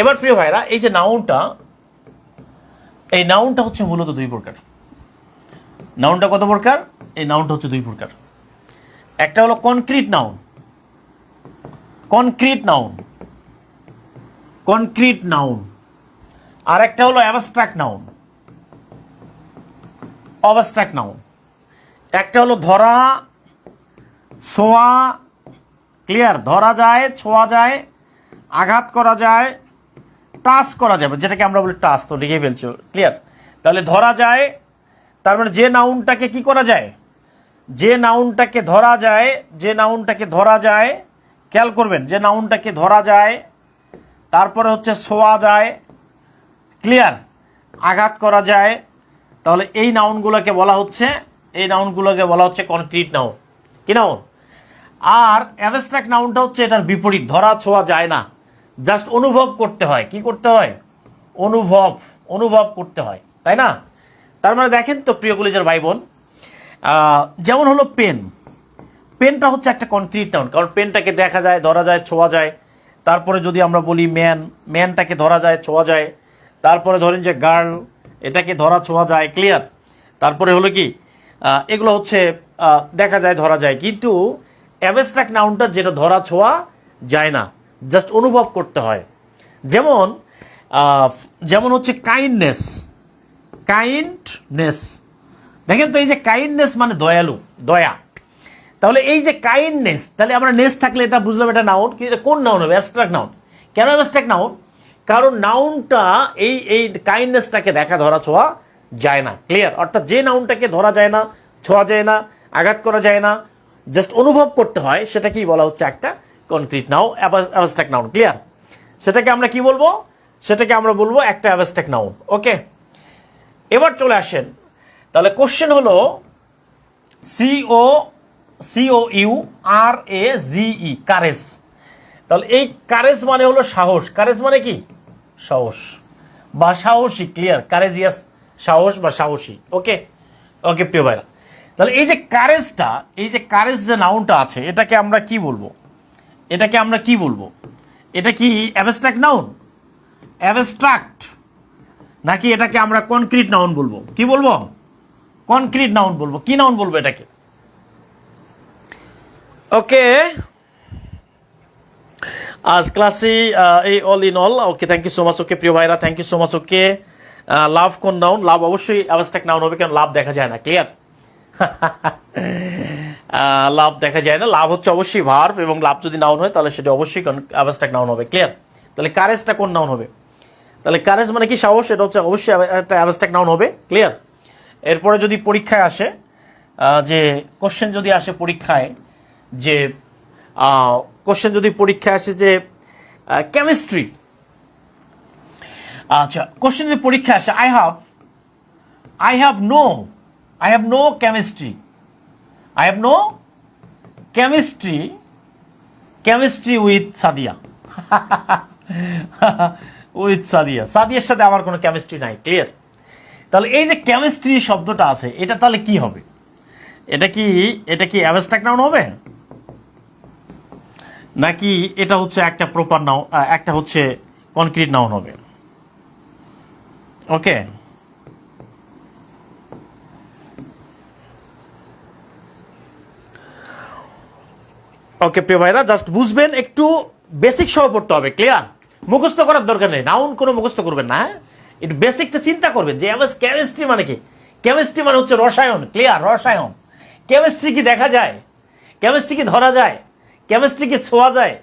এবার প্রিয় ভাইরা, এই যে নাউনটা এই নাউনটা হচ্ছে মূলত দুই প্রকার। নাউনটা কত প্রকার? এই নাউনটা হচ্ছে দুই প্রকার। একটা হলো concrete noun concrete noun concrete noun আর একটা হলো অ্যাবস্ট্রাক্ট নাউন অবস্ট্রাক্ট নাউন একটা হলো ধরা, ছোঁয়া ক্লিয়ার ধরা যায়, ছোঁয়া যায়, আঘাত করা যায় টাচ করা যাবে, যেটাকে আমরা বলি টাচ, তো লিখে ফেলছো ক্লিয়ার তাহলে ধরা যায়, তার মানে যে নাউনটাকে কি করা যায়? যে নাউনটাকে ধরা যায়, যে নাউনটাকে ধরা যায়, খেয়াল করবেন, যে নাউনটাকে ধরা যায়, তারপরে হচ্ছে ছোঁয়া যায় ক্লিয়ার আঘাত করা যায়, তাহলে এই নাউনগুলোকে বলা হচ্ছে, এই নাউনগুলোকে বলা হচ্ছে কনক্রিট নাউন কি নাউন আর অ্যাবস্ট্রাক্ট নাউনটা হচ্ছে এটার বিপরীত, ধরা ছোঁয়া যায় না। জাস্ট অনুভব করতে হয়। কি করতে হয়? অনুভব অনুভব করতে হয়। তাই না? তার মানে দেখেন তো প্রিয় কলেজের ভাই বোন যেমন হলো পেন। পেনটা হচ্ছে একটা কনক্রিট নাউন কারণ পেনটাকে দেখা যায়, ধরা যায়, ছোঁয়া যায়। তারপরে যদি আমরা বলি ম্যান, ম্যানটাকে ধরা যায়, ছোঁয়া যায়। তারপরে ধরেন যে গার্ল, এটাকে ধরা, ছোঁয়া যায়, ক্লিয়ার। তারপরে হলো কি? এগুলো হচ্ছে দেখা যায়, ধরা যায়। কিন্তু অ্যাবস্ট্রাক্ট নাউনটা যেটা ধরা, ছোঁয়া যায় না। জাস্ট অনুভব করতে হয়। যেমন যেমন হচ্ছে কাইন্ডনেস কাইন্ডনেস দেখেন তো এই যে কাইন্ডনেস মানে দয়ালু, দয়া। তাহলে এই যে কাইন্ডনেস তাহলে আমরা নেস থাকলে এটা বুঝলাম এটা নাউন কি এটা কোন নাউন হবে? অ্যাবস্ট্রাক্ট নাউন কেন অ্যাবস্ট্রাক্ট নাউন কারণ নাউনটা এই এই কাইন্ডনেসটাকে দেখা ধরা ছোঁয়া যায় না। ক্লিয়ার অর্থাৎ যে নাউনটাকে ধরা যায় না, ছোঁয়া যায় না, আঘাত করা যায় না জাস্ট অনুভব করতে হয় সেটাকেই বলা হচ্ছে? একটা concrete noun abstract noun clear সেটাকে আমরা কি বলব? সেটাকে আমরা বলব একটা অ্যাবস্ট্রাক্ট নাউন ওকে এবার চলে আসেন। তাহলে কোশ্চেন হলো C O U R A G E courage. তাহলে এই কারেজ মানে হলো সাহস। কারেজ মানে কি? সাহস। বা সাহসী ক্লিয়ার কারেজিয়াস সাহস বা সাহসী ওকে ওকে প্রিয় ভাইরা। তাহলে এই যে কারেজটা, এই যে কারেজ যে নাউনটা আছে, এটাকে আমরা কি বলব? এটাকে আমরা কি বলব? এটা কি অ্যাবস্ট্রাক্ট নাউন অ্যাবস্ট্রাক্ট নাকি এটাকে আমরা কনক্রিট নাউন বলব? কি বলব? কনক্রিট নাউন বলব। কি নাউন বলব এটাকে? ওকে। আজ ক্লাসে এই all in all okay thank you so much okay, প্রিয় ভাইরা thank you so much okay. Love কোন নাউন লাভ অবশ্যই অ্যাবস্ট্রাক্ট নাউন হবে, কারণ লাভ দেখা যায় না ক্লিয়ার লাভ দেখা যায় না। লাভ হচ্ছে অবশ্যই ভার্ভ এবং লাভ যদি নাউন হয়, তাহলে সেটা অবশ্যই অ্যাবস্ট্রাক্ট নাউন হবে। ক্লিয়ার তাহলে কারেজটা কোন নাউন হবে? তাহলে কারেজ মানে কি সাহস? এটা হচ্ছে অবশ্যই একটা নাউন হবে। ক্লিয়ার এরপরে যদি পরীক্ষায় আসে যে কোশ্চেন যদি আসে পরীক্ষায়, যে কোশ্চেন যদি পরীক্ষায় আসে যে কেমিস্ট্রি আচ্ছা কোশ্চেন যদি পরীক্ষায় আসে I have I have no I have no chemistry I have no chemistry chemistry with Sadia with Sadia সাদিয়ার সাথে আমার কোনো কেমিস্ট্রি নাই ক্লিয়ার তাহলে এই যে কেমিস্ট্রি শব্দটা আছে, এটা তাহলে কি হবে? এটা কি এটা কি অ্যাবস্ট্রাক্ট নাউন হবে? নাকি এটা হচ্ছে একটা প্রপার নাউন একটা হচ্ছে কনক্রিট নাউন হবে? ওকে ওকে প্রিয় ভাইরা জাস্ট বুঝবেন, একটু বেসিক সহ পড়তে হবে ক্লিয়ার মুখস্থ করার দরকার নেই নাউন কোনো মুখস্থ করবেন না হ্যাঁ? একটু বেসিকটা চিন্তা করবেন, যে এমএস কেমিস্ট্রি মানে কি? কেমিস্ট্রি মানে হচ্ছে রসায়ন ক্লিয়ার রসায়ন। কেমিস্ট্রি কি দেখা যায়? কেমিস্ট্রি কি ধরা যায়? কেমিস্ট্রি কি ছোঁয়া যায়?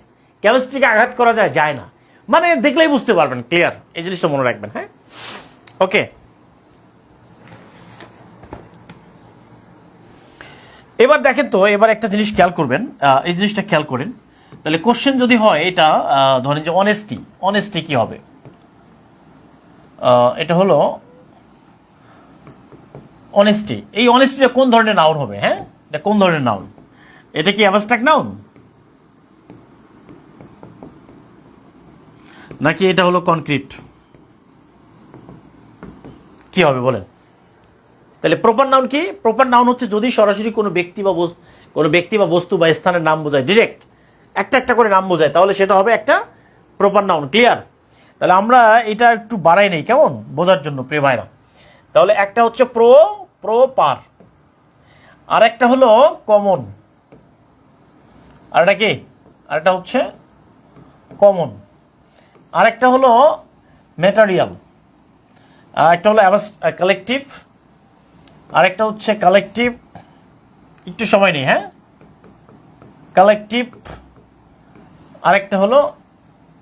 কেমিস্ট্রিকে আঘাত করা যায়? যায় না। মানে দেখলেই বুঝতে পারবেন ক্লিয়ার এই জিনিসটা মনে রাখবেন হ্যাঁ? ওকে এবার দেখেন তো, এবার একটা জিনিস খেয়াল করবেন এই জিনিসটা খেয়াল করেন। তাহলে কোশ্চেন যদি হয়, এটা ধরেন যে অনেস্টি অনেস্টি কি হবে? এটা হলো অনেস্টি এই অনেস্টিটা কোন ধরনের নাউন হবে হ্যাঁ? এটা কোন ধরনের নাউন এটা কি অ্যাবস্ট্রাক্ট নাউন নাকি এটা হলো কনক্রিট কি হবে, বলেন। তাহলে প্রপার নাউন কি? প্রপার নাউন হচ্ছে যদি সরাসরি কোনো ব্যক্তি বা কোনো ব্যক্তি বা বস্তু বা স্থানের নাম বোঝায় ডিরেক্ট একটা একটা করে নাম বোঝায়, তাহলে সেটা হবে একটা প্রপার নাউন ক্লিয়ার তাহলে আমরা এটা একটু বাড়াই নেই, কেমন? বোঝার জন্য, প্রিয় ভাইরা। তাহলে একটা হচ্ছে প্রো প্রো পার আর একটা হলো কমন আর একটা কি? আর আরেকটা হচ্ছে কমন আরেকটা হলো ম্যাটারিয়াল আর একটা হলো কালেকটিভ আরেকটা হচ্ছে কালেকটিভ একটু সময় নেই হ্যাঁ? কালেকটিভ আরেকটা হলো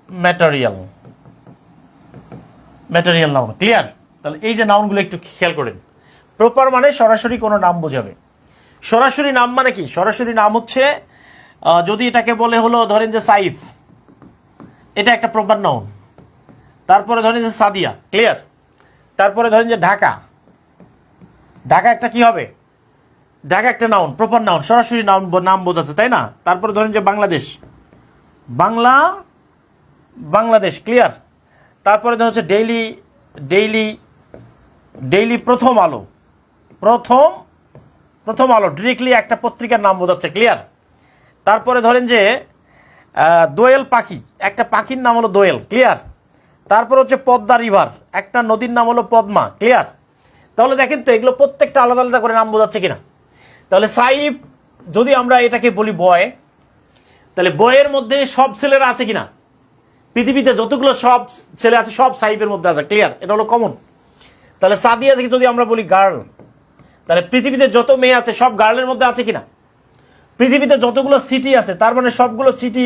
ম্যাটারিয়াল ম্যাটারিয়াল নাউন ক্লিয়ার তাহলে এই যে নাউনগুলো একটু খেয়াল করেন। প্রপার মানে সরাসরি কোনো নাম বোঝাবে। সরাসরি নাম মানে কি? সরাসরি নাম হচ্ছে যদি এটাকে বলে হলো, ধরেন যে সাইফ। এটা একটা প্রপার নাউন তারপরে ধরেন যে সাদিয়া ক্লিয়ার তারপরে ধরেন যে ঢাকা। ঢাকা একটা কি হবে? ঢাকা একটা নাউন প্রপার নাউন সরাসরি নাউন নাম বোঝাচ্ছে, তাই না? তারপরে ধরেন যে বাংলাদেশ। বাংলা, বাংলাদেশ ক্লিয়ার তারপরে ধরেন হচ্ছে ডেইলি ডেইলি ডেইলি প্রথম আলো। প্রথম প্রথম আলো ডিরেক্টলি একটা পত্রিকার নাম বোঝাচ্ছে ক্লিয়ার তারপরে ধরেন যে দোয়েল পাখি, একটা পাখির নাম হলো দোয়েল ক্লিয়ার তারপর হচ্ছে পদ্মা রিভার একটা নদীর নাম হলো পদ্মা ক্লিয়ার তাহলে দেখেন তো, এগুলো প্রত্যেকটা আলাদা আলাদা করে নাম বোঝাচ্ছে কিনা? তাহলে সাইফ, যদি আমরা এটাকে বলি বয়, তাহলে বয়ের মধ্যে সব ছেলেরা আছে কিনা? পৃথিবীতে যতগুলো সব ছেলে আছে, সব সাইফের মধ্যে আছে ক্লিয়ার এটা হলো কমন তাহলে সাদিয়া থেকে যদি আমরা বলি গার্ল তাহলে পৃথিবীতে যত মেয়ে আছে, সব গার্লের মধ্যে আছে কিনা? পৃথিবীতে যতগুলো সিটি আছে, তার মানে সবগুলো সিটি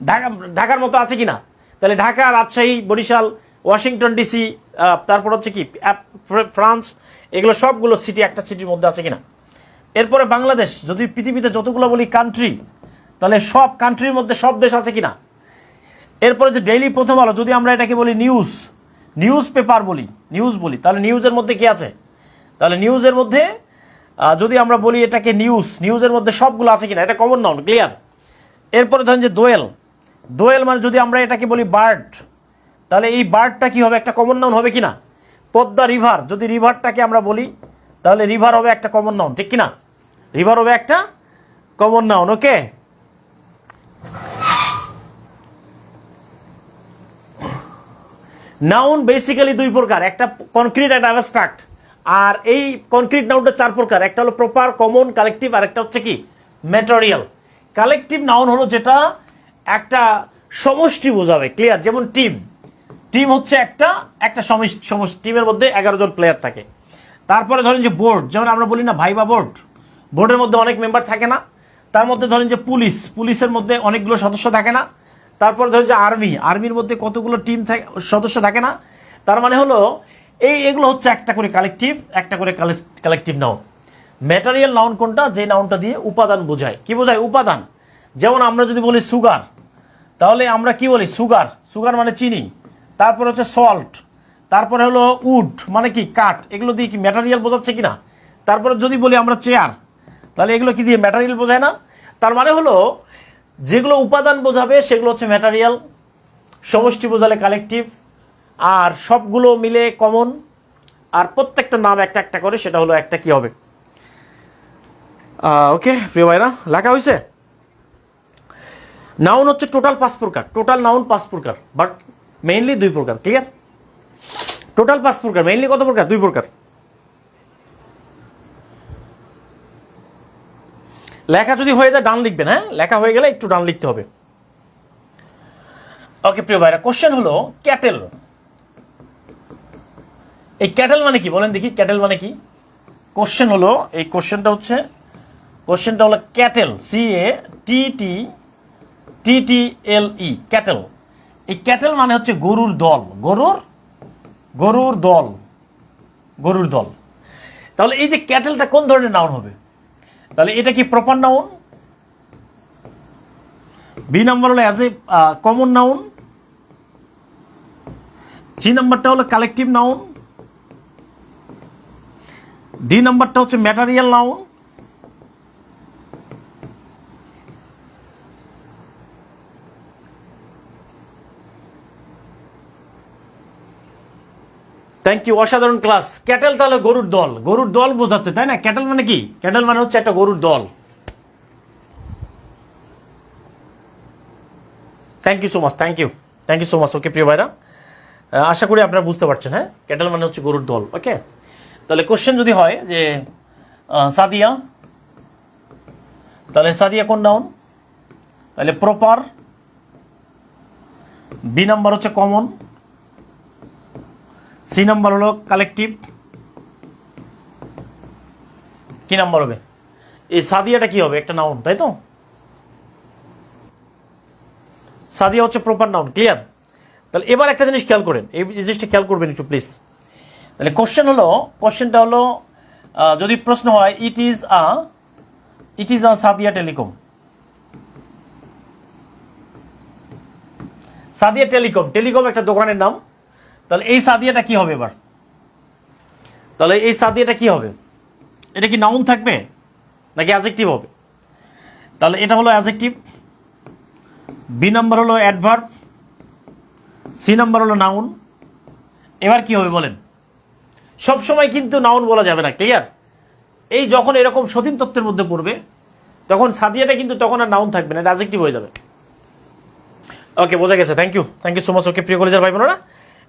ঢাকা, ঢাকার মতো আছে কিনা? তাহলে ঢাকা, রাজশাহী, বরিশাল ওয়াশিংটন ডিসি তারপর হচ্ছে কি ফ্রান্স এগুলো সবগুলো সিটি একটা সিটির মধ্যে আছে কিনা? এরপরে বাংলাদেশ, যদি পৃথিবীতে যতগুলো বলি কান্ট্রি তাহলে সব কান্ট্রির মধ্যে সব দেশ আছে কিনা? এরপরে যে ডেইলি প্রথম আলো, যদি আমরা এটাকে বলি নিউজ নিউজ পেপার বলি নিউজ বলি, তাহলে নিউজের মধ্যে কি আছে? তাহলে নিউজের মধ্যে যদি আমরা বলি এটাকে নিউজ নিউজের মধ্যে সবগুলো আছে কিনা? এটা কমন নাউন ক্লিয়ার এরপরে ধরেন যে দোয়েল দোয়েল মানে যদি আমরা এটাকে বলি বার্ড তাহলে এই বার্ডটা কি হবে? একটা কমন নাউন হবে কিনা? পদ্মা রিভার, যদি রিভারটাকে আমরা বলি, তাহলে রিভার হবে একটা কমন নাউন ঠিক কিনা? রিভার হবে একটা common noun okay? Noun basically দুই প্রকার, একটা কনক্রিট একটা অ্যাবস্ট্রাক্ট আর এই কনক্রিট নাউনটা চার প্রকার, একটা হলো প্রপার কমন কালেকটিভ আর একটা হচ্ছে কি? ম্যাটেরিয়াল কালেকটিভ নাউন হলো যেটা একটা সমষ্টি বোঝাবে ক্লিয়ার যেমন টিম টিম হচ্ছে একটা একটা টিমের মধ্যে এগারো জন প্লেয়ার থাকে। তারপরে ধরেন যে বোর্ড যেমন আমরা বলি না ভাইবা বোর্ড বোর্ডের মধ্যে অনেক মেম্বার থাকে না। তার মধ্যে ধরেন যে পুলিশ পুলিশের মধ্যে অনেকগুলো সদস্য থাকে না। তারপরে ধরেন যে আর্মি আর্মির মধ্যে কতগুলো টিম থাকে সদস্য থাকে না। তার মানে হলো, এই এগুলো হচ্ছে একটা করে কালেকটিভ একটা করে কালেকটিভ নাউন ম্যাটারিয়াল নাউন কোনটা? যে নাউনটা দিয়ে উপাদান বোঝায়। কি বোঝায়? উপাদান। যেমন আমরা যদি বলি সুগার তাহলে আমরা কি বলি? সুগার সুগার মানে চিনি। তারপর হচ্ছে সল্ট তারপরে হলো উড মানে কি, কাঠ, এগুলো দিয়ে কি ম্যাটারিয়াল বোঝাচ্ছে কিনা? তারপরে যদি বলি আমরা চেয়ার তাহলে এগুলো কি দিয়ে ম্যাটারিয়াল বোঝায় না? তার মানে হলো, যেগুলো উপাদান বোঝাবে সেগুলো হচ্ছে ম্যাটারিয়াল সমষ্টি বোঝালে কালেকটিভ আর সবগুলো মিলে কমন আর প্রত্যেকটা নাম একটা একটা করে, সেটা হলো একটা কি হবে? ওকে প্রিয় ভাইরা, লেখা হয়েছে নাউন হচ্ছে টোটাল পাঁচ প্রকার টোটাল নাউন পাঁচ প্রকার বাট মেইনলি দুই প্রকার ক্লিয়ার টোটাল পাঁচ প্রকার মেইনলি কত প্রকার? দুই প্রকার। লেখা যদি হয়ে যায়, ডান লিখবেন হ্যাঁ? লেখা হয়ে গেলে একটু ডান লিখতে হবে। ওকে প্রিয় ভাইরা কোশ্চেন হলো ক্যাটেল। এই ক্যাটেল মানে কি? বলেন দেখি, ক্যাটেল মানে কি? কোশ্চেন হলো, এই কোশ্চেনটা হচ্ছে কোশ্চেনটা হলো cattle C A T T T T L E cattle. এই ক্যাটেল মানে হচ্ছে গরুর দল। গরুর? গরুর দল। গরুর দল। তাহলে এই যে ক্যাটেলটা কোন ধরনের নাউন হবে? তাহলে এটা কি প্রপার নাউন বি নাম্বার হলো as a common noun C নাম্বারটা হলো কালেকটিভ নাউন ডি নাম্বারটা হচ্ছে ম্যাটারিয়াল নাউন থ্যাংক ইউ অসাধারণ ক্লাস ক্যাটেল তাহলে গরুর দল। গরুর দল বোঝাচ্ছে, তাই না? ক্যাটেল মানে কি? ক্যাটেল মানে হচ্ছে একটা গরুর দল। Thank you so much thank you thank you so much okay প্রিয় ভাইরা? আশা করি আপনারা বুঝতে পারছেন হ্যাঁ? ক্যাটেল মানে হচ্ছে গরুর দল ওকে তাহলে কোশ্চেন যদি হয় যে সাদিয়া, তাহলে সাদিয়া কোন নাউন তাহলে প্রপার বি নাম্বার হচ্ছে কমন সি নাম্বার হলো কালেকটিভ। কি নাম্বার হবে? এই সাদিয়াটা কি হবে? একটা নাউন তাই তো? সাদিয়া হচ্ছে প্রপার নাউন ক্লিয়ার তাহলে এবার একটা জিনিস খেয়াল করেন। এই জিনিসটা খেয়াল করবেন একটু প্লিজ তাহলে কোশ্চেন হলো কোশ্চেনটা হলো যদি প্রশ্ন হয় it is a it is a Sadia telecom Sadia telecom telecom একটা দোকানের নাম। তাহলে এই সাদিয়াটা কি হবে এবার? তাহলে এই সাদিয়াটা কি হবে? এটা কি নাউন থাকবে? নাকি অ্যাজেক্টিভ হবে? তাহলে এটা হলো অ্যাজেক্টিভ বি নাম্বার হলো অ্যাডভার্ব সি নাম্বার হলো নাউন এবার কি হবে বলেন? সব সময় কিন্তু নাউন বলা যাবে না ক্লিয়ার এই যখন এরকম সতীন তত্ত্বের মধ্যে পড়বে, তখন সাদিয়াটা কিন্তু তখন আর নাউন থাকবে না, এটা অ্যাজেক্টিভ হয়ে যাবে। ওকে বোঝা গেছে। Thank you thank you so much okay প্রিয় কলেজের ভাই বোনেরা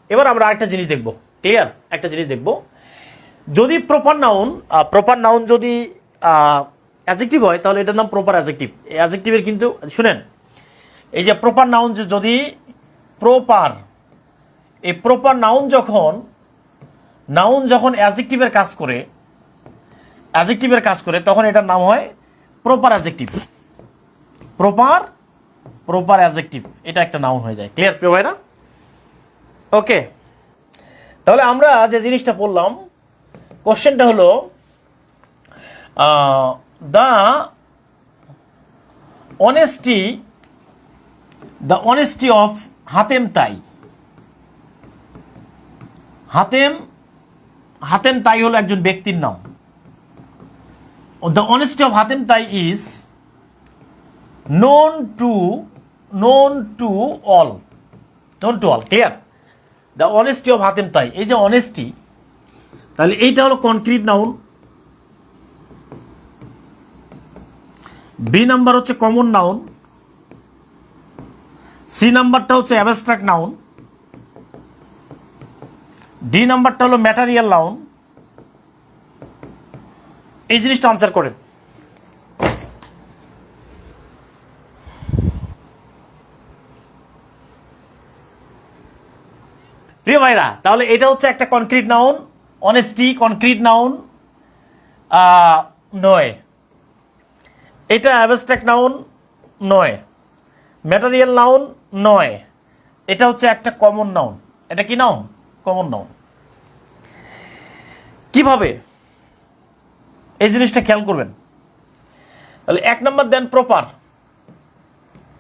এবার আমরা আরেকটা জিনিস দেখব। ক্লিয়ার একটা জিনিস দেখব। যদি প্রপার নাউন প্রপার নাউন যদি অ্যাজেক্টিভ হয়, তাহলে এটার নাম প্রপার অ্যাজেক্টিভ অ্যাজেক্টিভের কিন্তু, শুনেন, এই যে প্রপার নাউন যদি প্রপার এই প্রপার নাউন যখন নাউন যখন অ্যাজেক্টিভের কাজ করে অ্যাজেক্টিভের কাজ করে, তখন এটার নাম হয় proper adjective proper proper adjective এটা একটা নাউন হয়ে যায়। ক্লিয়ার প্রিয় ভাইরা? ওকে তাহলে আমরা যে জিনিসটা পড়লাম কোশ্চেনটা হলো the honesty the honesty of Hatim Tai Hatim Hatim তাই হলো একজন ব্যক্তির নাম। The honesty of Hatim Tai is known to known to all. Known to all, clear? The honesty of Hatim Tai এই যে অনেস্টি তাহলে এইটা হলো কনক্রিট নাউন বি নাম্বার হচ্ছে কমন নাউন সি নাম্বারটা হচ্ছে অ্যাবস্ট্রাক্ট নাউন ডি নাম্বারটা হলো ম্যাটারিয়াল নাউন এই জিনিসটা আনসার করেন। প্রিয় ভাইরা, তাহলে এটা হচ্ছে একটা concrete noun honesty concrete noun নয়। এটা অ্যাবস্ট্রাক্ট নাউন নয়। ম্যাটারিয়াল নাউন নয়। এটা হচ্ছে একটা কমন নাউন এটা কি নাউন কমন নাউন কীভাবে? এই জিনিসটা খেয়াল করবেন। তাহলে এক নম্বর দেন প্রপার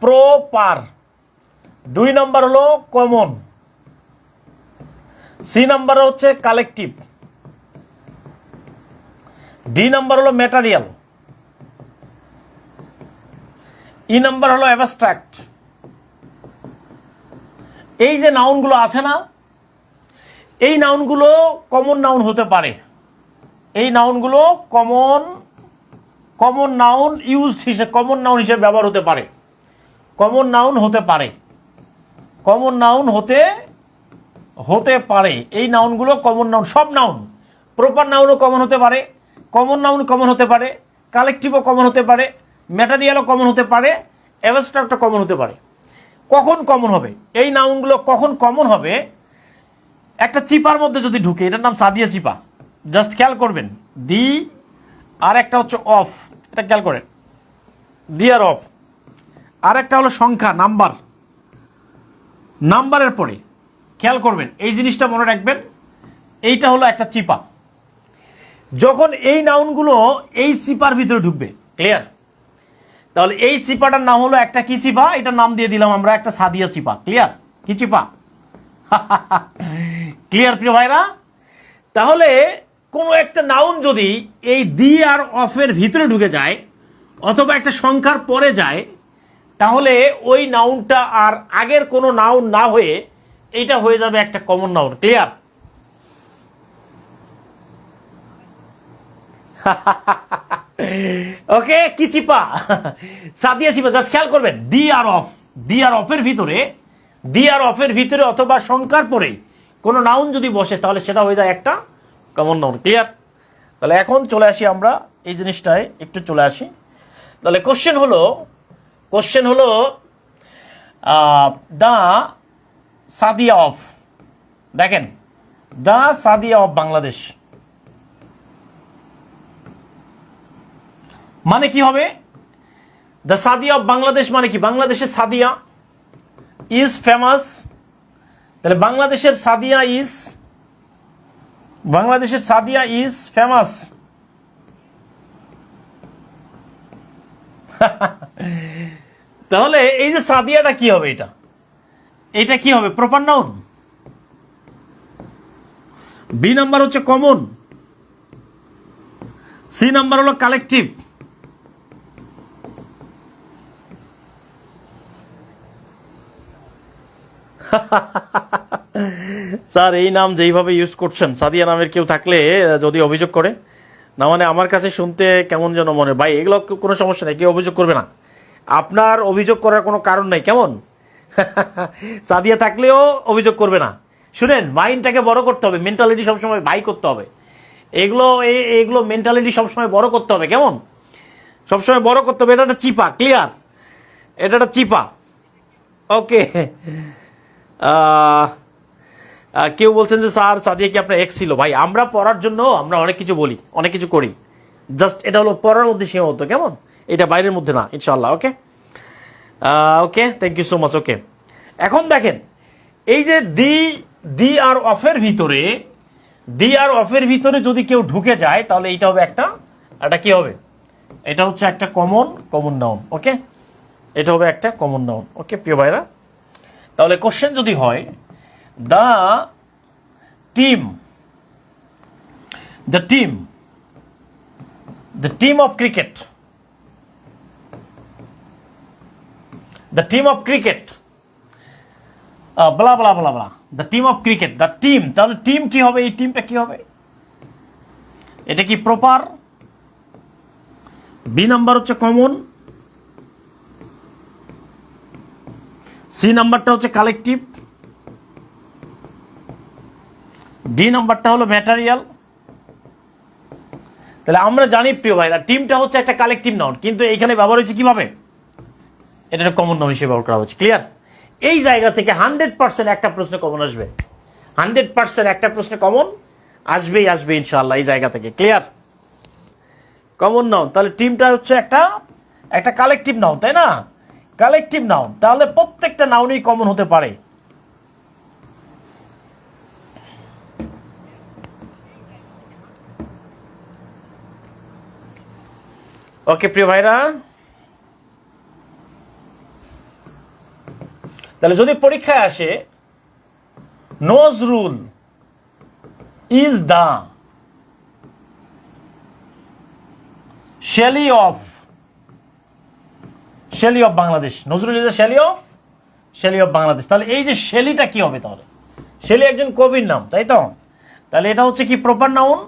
প্রপার দুই নম্বর হলো কমন সি নাম্বার হচ্ছে কালেকটিভ। ডি নাম্বার হলো ম্যাটারিয়াল। ই নাম্বার হলো অ্যাবস্ট্রাক্ট। এই যে নাউনগুলো আছে না, এই নাউনগুলো কমন নাউন হতে পারে। এই নাউনগুলো কমন কমন নাউন ইউজড হিসেবে, কমন নাউন হিসেবে ব্যবহার হতে পারে। কমন নাউন হতে পারে। কমন নাউন হতে হতে পারে। এই নাউনগুলো কমন নাউন সব নাউন প্রপার নাউনও কমন হতে পারে কমন নাউন কমন হতে পারে কালেকটিভও কমন হতে পারে ম্যাটারিয়ালও কমন হতে পারে অ্যাবস্ট্রাক্টও কমন হতে পারে। কখন কমন হবে? এই নাউনগুলো কখন কমন হবে? একটা চিপার মধ্যে যদি ঢুকে, এটার নাম সাদিয়া চিপা। জাস্ট খেয়াল করবেন। দি আর একটা হচ্ছে অফ। এটা খেয়াল করেন। দি আর অফ। আর একটা হলো সংখ্যা, নাম্বার। নাম্বারের পরে। খেয়াল করবেন, এই জিনিসটা মনে রাখবেন, এইটা হলো একটা চিপা। যখন এই নাউনগুলো এই চিপার ভিতরে ঢুকবে ক্লিয়ার তাহলে এই চিপাটার নাম হলো একটা কি চিপা? এটার নাম দিয়ে দিলাম আমরা একটা সাদিয়া চিপা ক্লিয়ার কি চিপা? ক্লিয়ার প্রিয় ভাইরা? তাহলে কোনো একটা নাউন যদি এই দি আর অফের ভিতরে ঢুকে যায়, অথবা একটা সংখ্যার পরে যায়, তাহলে ওই নাউনটা আর আগের কোনো নাউন না হয়ে এইটা হয়ে যাবে একটা কমন নাউন ক্লিয়ার ওকে কি চিপা? সাদিয়া চিপা জাস্ট খেয়াল করবেন D R of D R অফের ভিতরে ডি আর অফের ভিতরে অথবা সংখ্যার পরে কোনো নাউন যদি বসে, তাহলে সেটা হয়ে যায় একটা কমন নাউন ক্লিয়ার তাহলে এখন চলে আসি আমরা এই জিনিসটায়, একটু চলে আসি। তাহলে কোশ্চেন হলো কোশ্চেন হলো দ্য সাদিয়া অফ। দেখেন দ্য সাদিয়া অফ বাংলাদেশ। মানে কি হবে? দ্য সাদিয়া অফ বাংলাদেশ মানে কি? বাংলাদেশের সাদিয়া ইজ ফেমাস তাহলে বাংলাদেশের সাদিয়া ইজ বাংলাদেশের সাদিয়া ইজ ফেমাস তাহলে এই যে সাদিয়াটা কি হবে এটা? এটা কি হবে? প্রপার নাউন বি নাম্বার হচ্ছে কমন সি নাম্বার হলো কালেকটিভ স্যার, এই নাম যেইভাবে ইউজ করছেন, সাদিয়া নামের কেউ থাকলে যদি অভিযোগ করে। না মানে আমার কাছে শুনতে কেমন যেন মনে ভাই, এগুলো কোনো সমস্যা নেই, কেউ অভিযোগ করবে না। আপনার অভিযোগ করার কোনো কারণ নেই, কেমন? সাদিয়া থাকলেও অভিযোগ করবে না। শুনেন, মাইন্ডটাকে বড় করতে হবে। মেন্টালিটি সবসময় ভাই করতে হবে। এগুলো এইগুলো মেন্টালিটি সবসময় বড় করতে হবে। কেমন? সবসময় বড় করতে হবে। এটা একটা চিপা ক্লিয়ার এটা একটা চিপা। ওকে কেউ বলছেন যে, স্যার, সাদিয়া কি আপনার এক্স ছিল? ভাই, আমরা পড়ার জন্য আমরা অনেক কিছু বলি, অনেক কিছু করি। জাস্ট এটা হলো পড়ার মধ্যে সীমাবদ্ধ। কেমন? এটা বাইরের মধ্যে না ইনশাল্লাহ okay okay thank you so much okay এখন দেখেন, এই যে দি দি আর অফের ভিতরে, দি আর অফের ভিতরে যদি কেউ ঢুকে যায়, তাহলে এইটা হবে একটা, এটা কি হবে? এটা হচ্ছে একটা কমন কমন নাউন ওকে এটা হবে একটা কমন নাউন ওকে প্রিয় ভাইরা? তাহলে কোশ্চেন যদি হয় the team the team the team of cricket the team of cricket বলা বলা বলা বলা the team of cricket the team তাহলে টিম কি হবে? এই টিমটা কি হবে? এটা কি প্রপার বি নাম্বার হচ্ছে কমন সি নাম্বারটা হচ্ছে কালেকটিভ ডি নাম্বারটা হলো ম্যাটারিয়াল তাহলে আমরা জানি প্রিয় ভাইরা টিমটা হচ্ছে একটা কালেকটিভ নাউন কিন্তু এইখানে ব্যবহার হয়েছে কীভাবে? এটা কমন নাউন হিসেবে ব্যবহার করা হচ্ছে। ক্লিয়ার এই জায়গা থেকে হান্ড্রেড পার্সেন্ট একটা প্রশ্ন কমন আসবে। হান্ড্রেড পার্সেন্ট একটা প্রশ্ন কমন আসবেই আসবে ইনশাআল্লাহ এই জায়গা থেকে। ক্লিয়ার কমন নাউন তাহলে টিমটা হচ্ছে একটা একটা কালেকটিভ নাউন তাই না? কালেকটিভ নাউন তাহলে প্রত্যেকটা নাউনই কমন হতে পারে। ওকে প্রিয় ভাইরা তাহলে যদি পরীক্ষায় আসে Nazrul is the Shelley of Shelley of Bangladesh Nazrul is Shelley of Shelley of Bangladesh তাহলে এই যে শেলিটা কি হবে তাহলে? শেলি একজন কবির নাম, তাই তো? তাহলে এটা হচ্ছে কি প্রপার নাউন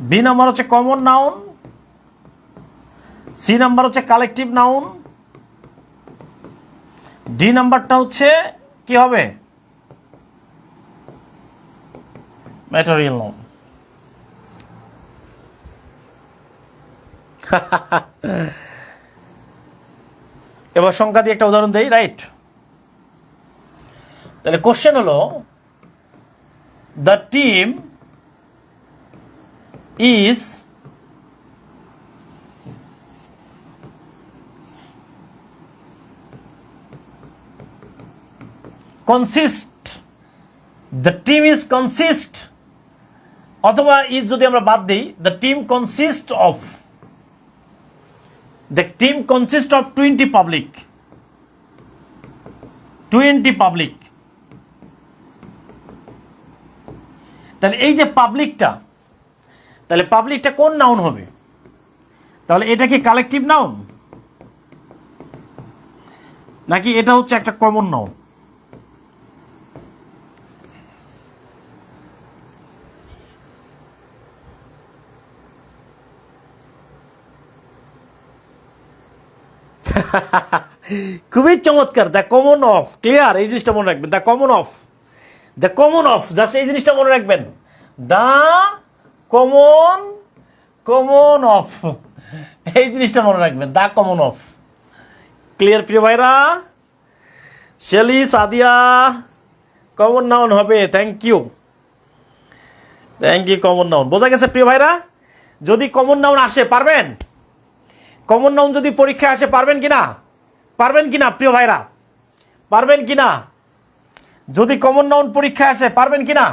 বি নাম্বার হচ্ছে কমন নাউন সি নাম্বার হচ্ছে কালেকটিভ নাউন ডি নাম্বারটা হচ্ছে কি হবে? ম্যাটেরিয়াল নাউন এবার সংখ্যা দিয়ে একটা উদাহরণ দেই রাইট তাহলে কোশ্চেন হলো the team is consist the team is consist অথবা ইজ যদি আমরা বাদ দিই the team consist of the team consist of twenty public twenty public তাহলে এই যে পাবলিকটা তাহলে পাবলিকটা কোন নাউন হবে? তাহলে এটা কি কালেকটিভ নাউন নাকি এটা হচ্ছে একটা কমন নাউন খুবই চমৎকার দ্য কমন অফ ক্লিয়ার এই জিনিসটা মনে রাখবেন the common of the common of just এই জিনিসটা মনে রাখবেন দ্য কমন কমন অফ এই জিনিসটা মনে রাখবেন দ্য কমন অফ ক্লিয়ার প্রিয় ভাইরা, শেলি, সাদিয়া কমন নাউন হবে thank you thank you common noun বোঝা গেছে প্রিয় ভাইরা? যদি কমন নাউন আসে, পারবেন? কমন নাউন যদি পরীক্ষা আসে, পারবেন কি না পারবেন কি না প্রিয় ভাইরা? পারবেন কি না যদি কমন নাউন পরীক্ষা আসে, পারবেন কিনা?